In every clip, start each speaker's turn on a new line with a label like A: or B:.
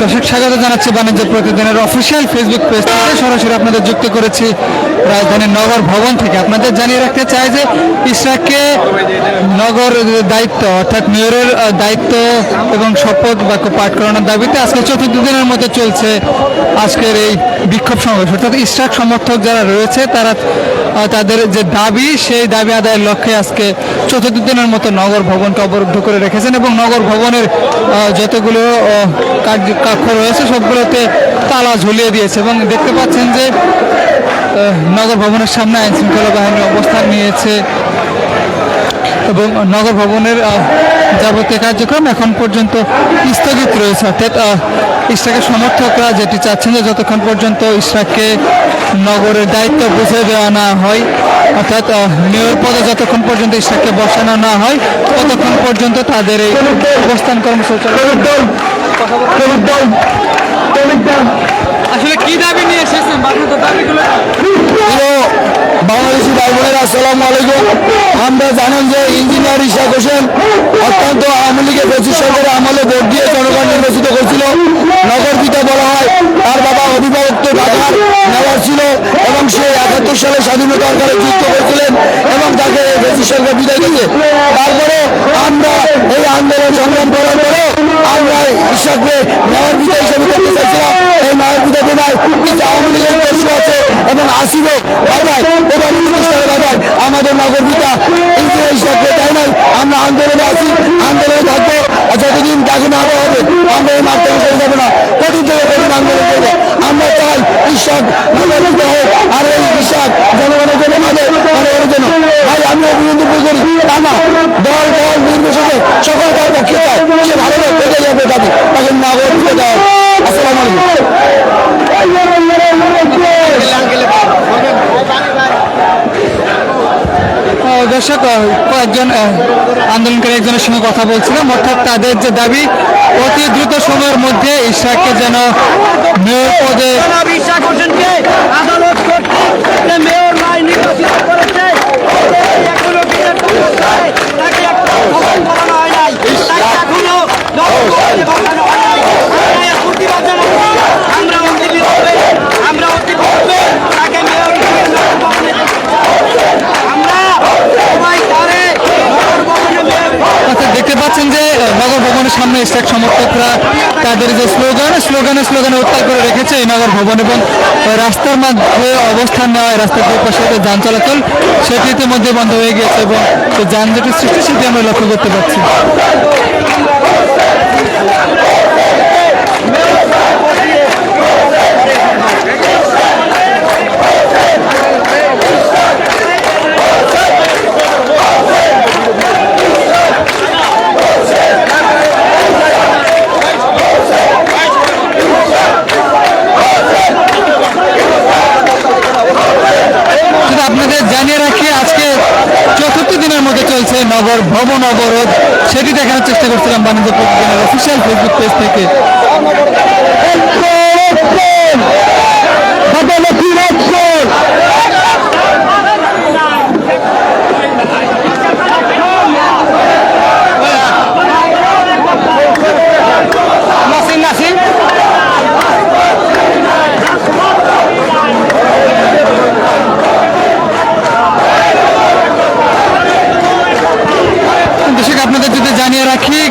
A: দর্শক, স্বাগত জানাচ্ছি বাণিজ্য প্রতিদিনের অফিসিয়াল ফেসবুক পেজ থেকে। সরাসরি আপনাদের যুক্ত করেছি রাজধানীর নগর ভবন থেকে। আপনাদের জানিয়ে রাখতে চাই যে ইসরাককে নগর দায়িত্ব অর্থাৎ মেয়রের দায়িত্ব এবং শপথ বাক্য পাঠ করানোর দাবিতে আজকে চতুর্থ দিনের মতো চলছে আজকের এই বিক্ষোভ সমাবেশ। অর্থাৎ ইসরাক সমর্থক যারা রয়েছে, তারা তাদের যে দাবি সেই দাবি আদায়ের লক্ষ্যে আজকে চতুর্থ দিনের মতো নগর ভবনকে অবরুদ্ধ করে রেখেছেন এবং নগর ভবনের যতগুলো কার্য রয়েছে সবগুলোতে তালা ঝুলিয়ে দিয়েছে এবং দেখতে পাচ্ছেন যে নগর ভবনের সামনে আইন শৃঙ্খলা বাহিনী অবস্থান নিয়েছে এবং নগর ভবনের যাবতীয় কার্যক্রম এখন পর্যন্ত স্থগিত রয়েছে। অর্থাৎ আহ, ইশরাকের সমর্থকরা যেটি চাচ্ছেন যে যতক্ষণ পর্যন্ত ইশরাককে নগরের দায়িত্ব বুঝে দেওয়া না হয় অর্থাৎ মেয়র পদে যতক্ষণ পর্যন্ত ইশরাককে বসানো না হয় ততক্ষণ পর্যন্ত তাদের এই অবস্থান কর্মসূচি আসলে কি দাবি নিয়ে এসেছেন? আপনাদের দাবিগুলো
B: প্রিয় বাংলাদেশি ভাই বোনেরা আসসালামু আলাইকুম। আমরা জানেন যে ইঞ্জিনিয়ার ইশাক হোসেন অত্যন্ত আওয়ামী লীগের পঁচিশ সরকারের আমলে ভোট দিয়ে জনগণ নির্বাচিত করেছিল। নগর পিতা বলা হয়, তার বাবা অভিভাবক ঢাকার নেওয়ার ছিল এবং সে একাত্তর সালে স্বাধীনতা করে যুক্ত হয়েছিলেন এবং তাকে পঁচিশ সরকার বিদায় দিয়েছে। তারপরে আমরা এই আন্দোলন সংগ্রাম করার পরে আমরা ইশাককে নেওয়ার পিতা হিসেবে করতে চাইছিলাম এই নেওয়ার পিতা বিদায় কিছু আওয়ামী লীগের প্রশ্ন আছে এবং আসিবে বাবাই এবার প্রতিষ্ঠানে বাবাই আমাদের নগর পিতা ইন্দিরা ইশাককে দেয় নাই আমরা আন্দোলনে আছি আন্দোলনে থাকব আর যতদিন তাকে না দেওয়া হবে আমরা এই মাঠ থেকে করে যাব না কঠিন থেকে কঠিন আন্দোলন করব আমরা চাই ঈশ্বর নগর পিতা হোক আর এই বিশ্বাস জনগণের জন্য আমাদের জনগণের জন্য ভাই আমি অভিনন্দন করি তা না দল দল নির্বিশেষে সকল তার পক্ষে চায় সে ভালো লোক পেতে যাবে দাবি তাকে নগর পিতা দেওয়া হবে। আসসালামু আলাইকুম
A: আহ, দর্শক আহ, কয়েকজন আন্দোলনকারী একজনের সঙ্গে কথা বলছিলাম। অর্থাৎ তাদের যে দাবি, অতি দ্রুত সময়ের মধ্যে ইশাককে যেন মেয়র পদে
C: আদালত কর্তৃক মেয়র নির্বাচিত করেছে এই এখনও বিচার চলছে। তাকে এখনও ভবন করানো হয় নাই তাকে এখনও নবভবনে বসানো হয় নাই আমরা এর প্রতিবাদ জানাচ্ছি আমরা অতি বিলম্বে আমরা অতি বিলম্বে তাকে মেয়র হিসেবে নবভবনে আমরা সবাই তারে নগরভবনে মেয়র
A: অর্থাৎ দেখতে পাচ্ছেন যে আহ, নগর ভবনের সামনে ইশরাক সমর্থকরা তাদের যে স্লোগান, স্লোগানে স্লোগানে উত্তাল করে রেখেছে এই নগর ভবন এবং রাস্তার মধ্যে অবস্থান নেওয়া রাস্তার দুই পাশে যে যান চলাচল, সেটি ইতিমধ্যে বন্ধ হয়ে গিয়েছে এবং যানজটের সৃষ্টি, সেটি আমরা লক্ষ্য করতে পারছি শুধু আপনাদের জানিয়ে রাখি আজকে চতুর্থ দিনের মধ্যে নগর ভবন অবরোধ সেটি দেখানোর চেষ্টা করছিলাম বাণিজ্য প্রতিদিনের অফিসিয়াল ফেসবুক পেজ থেকে
C: নাসির নাসির
A: দর্শক আপনাদের যদি জানিয়ে রাখি গ-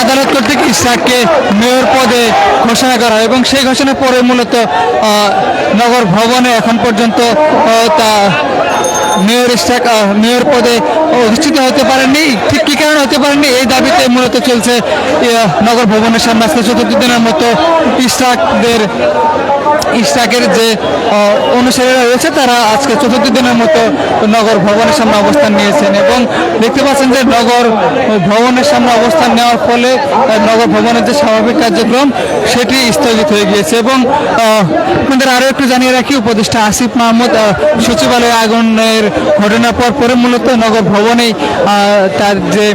A: আদালত কর্তৃক ইসাককে মেয়র পদে ঘোষণা করা এবং সেই ঘোষণার পরে মূলত নগর ভবনে এখন পর্যন্ত তা মেয়র ইসাক মেয়র পদে অধিষ্ঠিত হতে পারেননি। ঠিক কী কারণে হতে পারেননি? এই দাবিতে মূলত চলছে নগর ভবনের সামনে আজকে চতুর্থ দিনের মতো ইসরাকদের ইশরাকের যে অনুসারীরা রয়েছে, তারা আজকে চতুর্থ দিনের মতো নগর ভবনের সামনে অবস্থান নিয়েছেন এবং দেখতে পাচ্ছেন যে নগর ভবনের সামনে অবস্থান নেওয়ার ফলে নগর ভবনের যে স্বাভাবিক কার্যক্রম, সেটি স্থগিত হয়ে গিয়েছে এবং আপনাদের আরও একটু জানিয়ে রাখি, উপদেষ্টা আসিফ মাহমুদ সচিবালয়ে আগুনের ঘটনার পর পরে মূলত নগর ভবনেই তার যে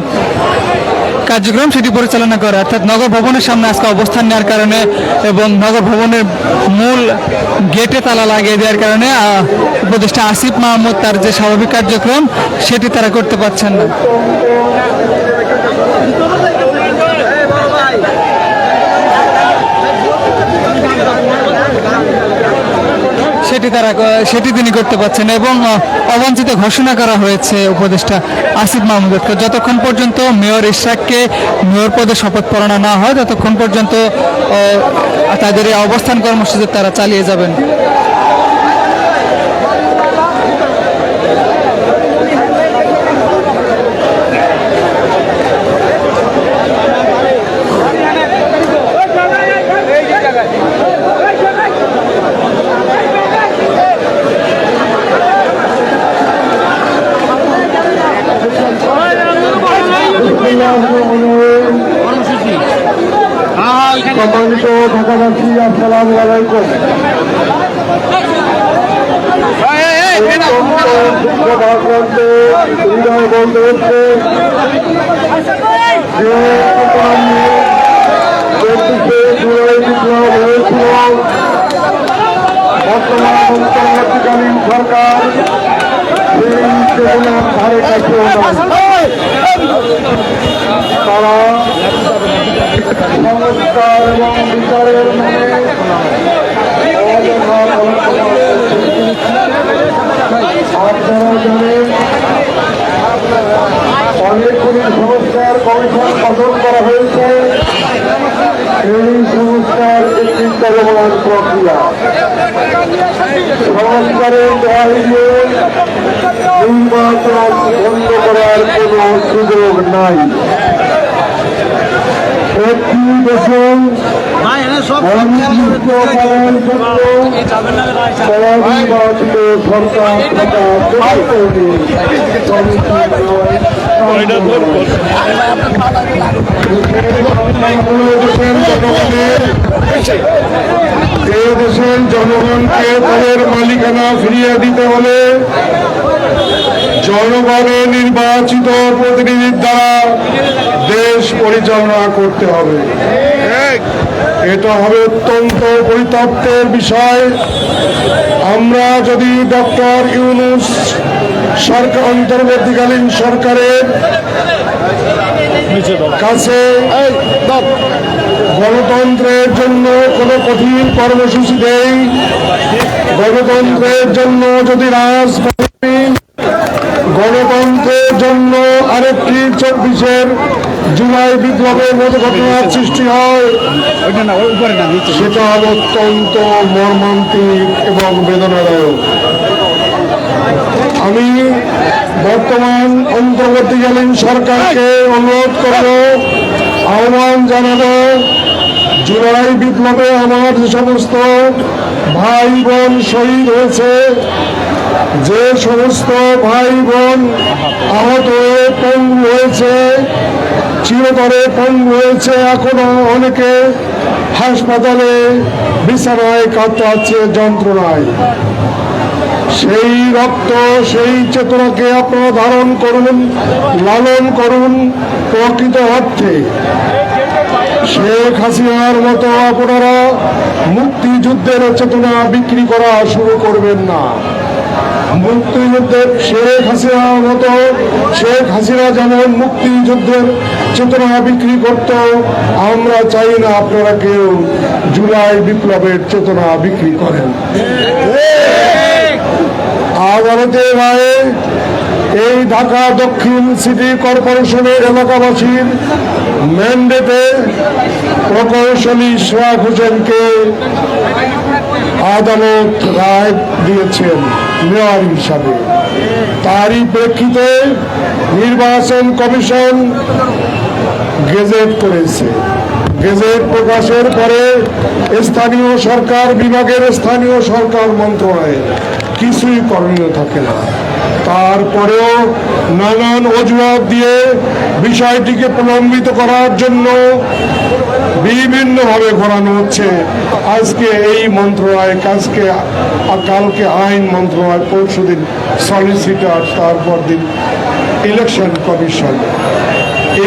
A: কার্যক্রম সেটি পরিচালনা করে। অর্থাৎ নগর ভবনের সামনে আজকে অবস্থান নেওয়ার কারণে এবং নগর ভবনের মূল গেটে তালা লাগিয়ে দেওয়ার কারণে উপদেষ্টা আসিফ মাহমুদ তার যে স্বাভাবিক কার্যক্রম, সেটি তারা করতে পারছেন না। সেটি তারা, সেটি তিনি করতে পারছেন এবং অবাঞ্ছিত ঘোষণা করা হয়েছে উপদেষ্টা আসিফ মাহমুদকে। যতক্ষণ পর্যন্ত মেয়র ইশাককে মেয়র পদে শপথ পড়ানো না হয়, ততক্ষণ পর্যন্ত তাদের এই অবস্থান কর্মসূচি তারা চালিয়ে যাবেন।
D: বলতে হচ্ছে যে চব্বিশে জুলাই বিপ্লব হয়েছিল বর্তমান অন্তর্বর্তীকালীন সরকার সেই সেগুলোর ধারে কাছেও তারা সংস্কার এবং বিচারের নামে আপনারা জানেন অনেকগুলি সংস্কার কমিশন গঠন করা হয়েছে এই সংস্কার একটি চলমান প্রক্রিয়া সংস্কারের বাইরে নির্বাচন বন্ধ করার কোনো সুযোগ নাই। সরকার এই দেশের জনগণকে তাদের মালিকানা ফিরিয়ে দিতে হলে জনগণের নির্বাচিত প্রতিনিধির দ্বারা দেশ পরিচালনা করতে হবে। এটা হবে অত্যন্ত পরিতপ্তের বিষয়। আমরা যদি ডক্টর ইউনুস সরকার অন্তর্বর্তীকালীন সরকারের কাছে গণতন্ত্রের জন্য কোনো কঠিন কর্মসূচি দেই গণতন্ত্রের জন্য যদি রাজনীতি গণতন্ত্রের জন্য আরেকটি চব্বিশের জুলাই বিপ্লবের মতো ঘটনার সৃষ্টি হয় সেটা অত্যন্ত মর্মান্তিক এবং বেদনাদায়ক আমি বর্তমান অন্তর্বর্তীকালীন সরকারকে অনুরোধ করব, আহ্বান জানাব জুলাই বিপ্লবে আমার যে সমস্ত ভাই বোন শহীদ হয়েছে, যে সমস্ত ভাই বোন আহত হয়ে পঙ্গু হয়েছে, চিরতরে পঙ্গু হয়েছে, এখনও অনেকে হাসপাতালে, বিছানায় কাটাচ্ছে যন্ত্রণায়। সেই রক্ত, সেই চেতনাকে আপনারা ধারণ করুন, লালন করুন প্রকৃত অর্থে। শেখ হাসিনার মতো আপনারা মুক্তিযুদ্ধের চেতনা বিক্রি করা শুরু করবেন না। মুক্তিযুদ্ধের শেখ হাসিনার মতো, শেখ হাসিনা যেমন মুক্তিযুদ্ধের চেতনা বিক্রি করত, আমরা চাই না আপনারা কেউ জুলাই বিপ্লবের চেতনা বিক্রি করেন। আদালতের রায়ে এই ঢাকা দক্ষিণ সিটি কর্পোরেশনের এলাকাবাসীর ম্যান্ডেটে প্রকৌশলী সোহাগ হোসেনকে আদালত রায় দিয়েছেন মেয়র হিসাবে। তারই প্রেক্ষিতে নির্বাচন কমিশন গেজেট করেছে। গেজেট প্রকাশের পরে স্থানীয় সরকার, বিভাগের স্থানীয় সরকার মন্ত্রণালয়ে কিছুই করণীয় থাকে না। তারপরেও নানান অজুহাত দিয়ে বিষয়টিকে প্রলম্বিত করার জন্য বিভিন্নভাবে ঘোরানো হচ্ছে। আজকে এই মন্ত্রণালয়, কাজকে, কালকে আইন মন্ত্রণালয় পরশু দিন সলিসিটার তারপর দিন ইলেকশন কমিশন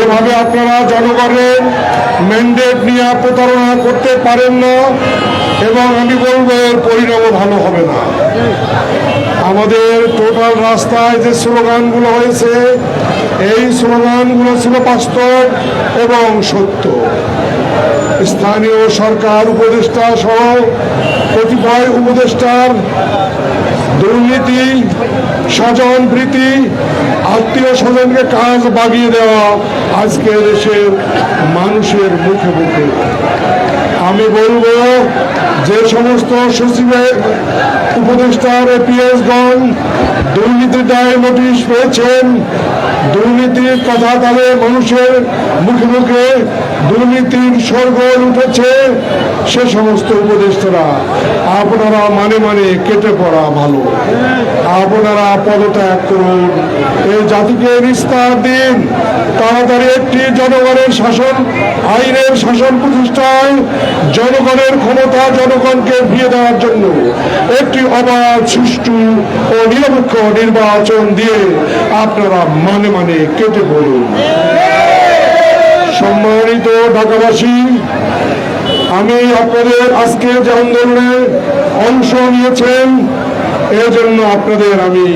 D: এভাবে আপনারা জনগণের ম্যান্ডেট নিয়ে প্রতারণা করতে পারেন না এবং আমি বলব এর পরিণামও ভালো হবে না। আমাদের টোটাল রাস্তায় যে স্লোগানগুলো হয়েছে, এই স্লোগানগুলো ছিল বাস্তব এবং সত্য। স্থানীয় সরকার উপদেষ্টা সহ কতিপয় উপদেষ্টার দুর্নীতি স্বজন প্রীতি আত্মীয় স্বজনকে কাজ বাগিয়ে দেওয়া আজকে দেশের মানুষের মুখে মুখে। আমি বলব যে সমস্ত সচিবের উপদেষ্টার এপিএসগণ দুর্নীতির দায় নোটিশ পেয়েছেন। দুর্নীতির কথা তাদের মানুষের মুখে মুখে দুর্নীতির স্বর্গ উঠেছে সে সমস্ত উপদেষ্টারা, আপনারা মানে মানে কেটে পড়া ভালো। আপনারা পদত্যাগ করুন। এই জাতিকে নিস্তার দিন। তাড়াতাড়ি একটি জনগণের শাসন, আইনের শাসন প্রতিষ্ঠায় জনগণের ক্ষমতা জনগণকে ফিরিয়ে দেওয়ার জন্য একটি অবাধ, সুষ্ঠু ও নিরপেক্ষ নির্বাচন দিয়ে আপনারা মানে মানে কেটে পড়ুন সম্মানিত ঢাকাবাসী, আমি আপনাদের আজকে যে আন্দোলনে অংশ নিয়েছেন এর জন্য আপনাদের আমি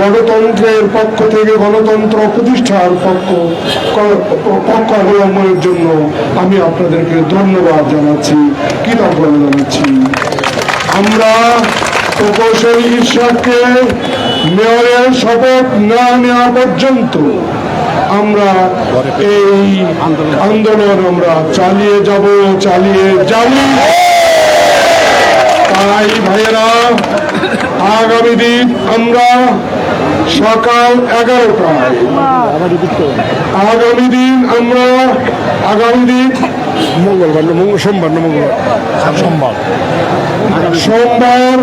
D: গণতন্ত্রের পক্ষ থেকে, গণতন্ত্র প্রতিষ্ঠার পক্ষ পক্ষ অবলম্বনের জন্য আমি আপনাদেরকে ধন্যবাদ জানাচ্ছি, কৃতজ্ঞতা জানাচ্ছি। আমরা প্রকৌশলী ঈশ্বরকে মেয়রের শপথ না নেওয়া পর্যন্ত আমরা এই আন্দোলন আমরা চালিয়ে যাব চালিয়ে যাব তাই ভাইয়েরা আগামী দিন আমরা সকাল এগারোটায় আগামী দিন আমরা আগামী দিন মঙ্গলবার না সোমবার না মঙ্গলবার? সোমবার। সোমবার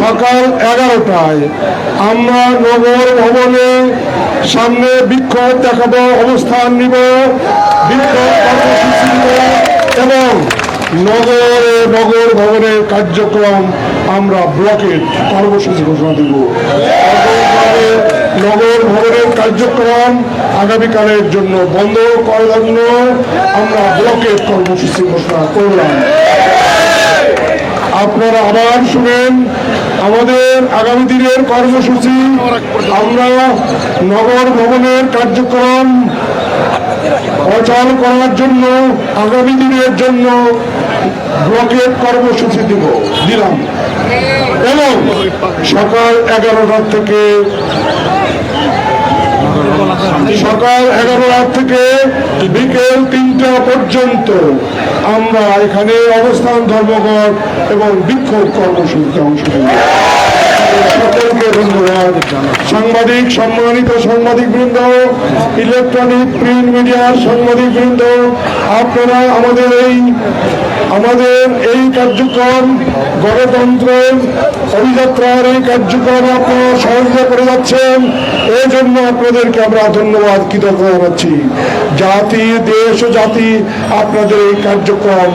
D: সকাল এগারোটায় আমরা নগর ভবনে সামনে বিক্ষোভ দেখাবো অবস্থান নিব। বিক্ষোভ কর্মসূচি এবং নগরে নগর ভবনের কার্যক্রম আমরা ব্লকের কর্মসূচি ঘোষণা দেব। নগর- ভবনের কার্যক্রম আগামীকালের জন্য বন্ধ করার জন্য আমরা ব্লকের কর্মসূচি ঘোষণা করলাম। আপনারা আবার শুনেন, আমাদের আগামী দিনের কর্মসূচি, আমরা নগর ভবনের কার্যক্রম অচল করার জন্য, আগামী দিনের জন্য ব্লকের কর্মসূচি দিব। দিলাম। এবং সকাল এগারোটার থেকে সকাল এগারোটা থেকে বিকেল তিনটা পর্যন্ত আমরা এখানে অবস্থান ধর্মঘট এবং বিক্ষোভ কর্মসূচিতে অংশ নেব। সাংবাদিক, সম্মানিত সাংবাদিক বৃন্দ ইলেকট্রনিক, প্রিন্ট মিডিয়ার সাংবাদিক বৃন্দ আপনারা আমাদের এই আমাদের এই কার্যক্রম, গণতন্ত্রের অভিযাত্রার এই কার্যক্রম আপনারা সহযোগিতা করে যাচ্ছেন। এই জন্য আপনাদেরকে আমরা ধন্যবাদ কৃতজ্ঞতা জানাচ্ছি। জাতি, দেশ ও জাতি আপনাদের এই কার্যক্রম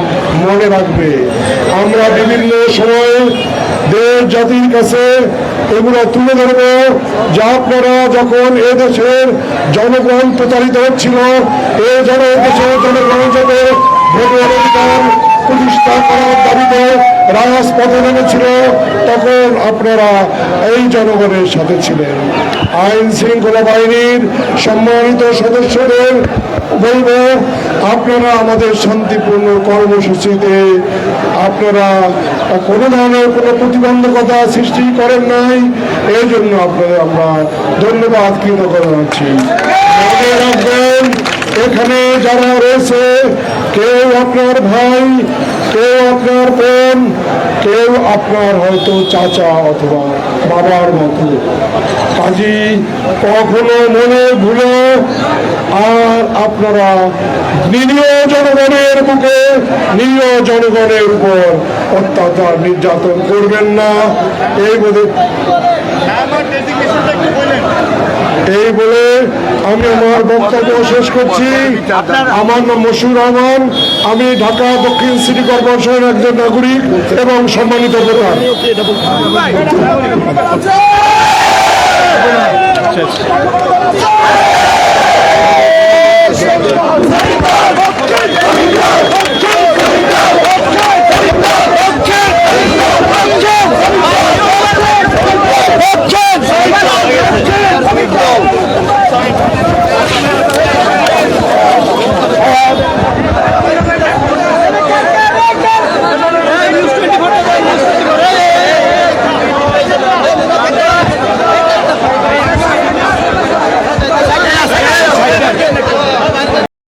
D: মনে রাখবে। আমরা বিভিন্ন সময়ে দেশ জাতির কাছে এগুলো তুলে ধরব। যা আপনারা যখন এদেশের জনগণ প্রতারিত হচ্ছিল, এ জন দেশের জনগণ যাতে ভোটের অধিকার প্রতিষ্ঠা করার দাবিতে রাজপথে নেমেছিল, তখন আপনারা এই জনগণের সাথে ছিলেন। আইন শৃঙ্খলা বাহিনীর সম্মানিত সদস্যদের বলব, আপনারা আমাদের শান্তিপূর্ণ কর্মসূচিতে আপনারা কোনো ধরনের কোনো প্রতিবন্ধকতা সৃষ্টি করেন নাই, এই জন্য আপনাদের আমরা ধন্যবাদ কৃতজ্ঞতা জানাচ্ছি রাখবেন, এখানে যারা রয়েছে, কেউ আপনার ভাই কেউ আপনার বোন কেউ আপনার হয়তো চাচা অথবা বাবার মতো। কাজী, কখনো মনে ভুলে, আর আপনারা নিরীহ জনগণের বুকে, নিরীহ জনগণের উপর অত্যাচার নির্যাতন করবেন না। এই বলে এই বলে আমি আমার বক্তব্য শেষ করছি। আমার নাম মশুর রহমান। আমি ঢাকা দক্ষিণ সিটি কর্পোরেশনের একজন নাগরিক এবং সম্মানিত ভোটার।